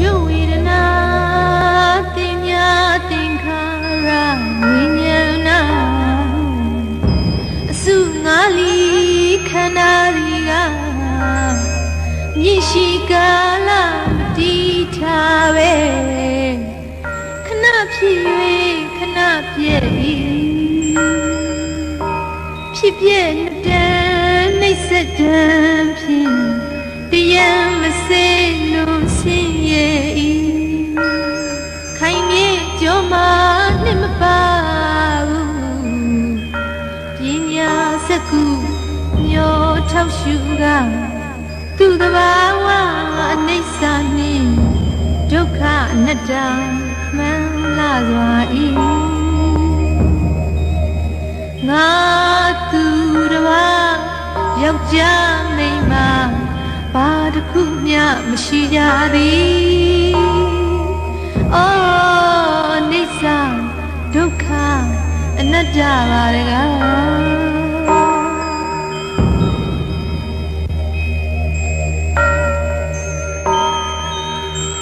ရဝိညာဏအစုငါလီခန္ဓာရီကမြင့်ရှိကာလတီထားပဲခဏဖြစ်၍ခဏပြည့်၏ဖြစ်ပြည့်နှစ်တန်း နှိမ့်ဆက်တန်းဖြင့်တရားမစေလို့ဆင်းရဲဤခိုင်မြေကြောမှာနှစ်မပါဘူးပညာစကုညောထောက်ရှုကသူတဘာဝအနိစ္စနှင့်ဒုက္ခအနတ္တမှန်လာစွာဤ က်ျားမိန်းမဘာတစ်ခုမျှမရှိကြသည်အော်အိဋ္ဌဒုက္ခအနတ္တပါတကား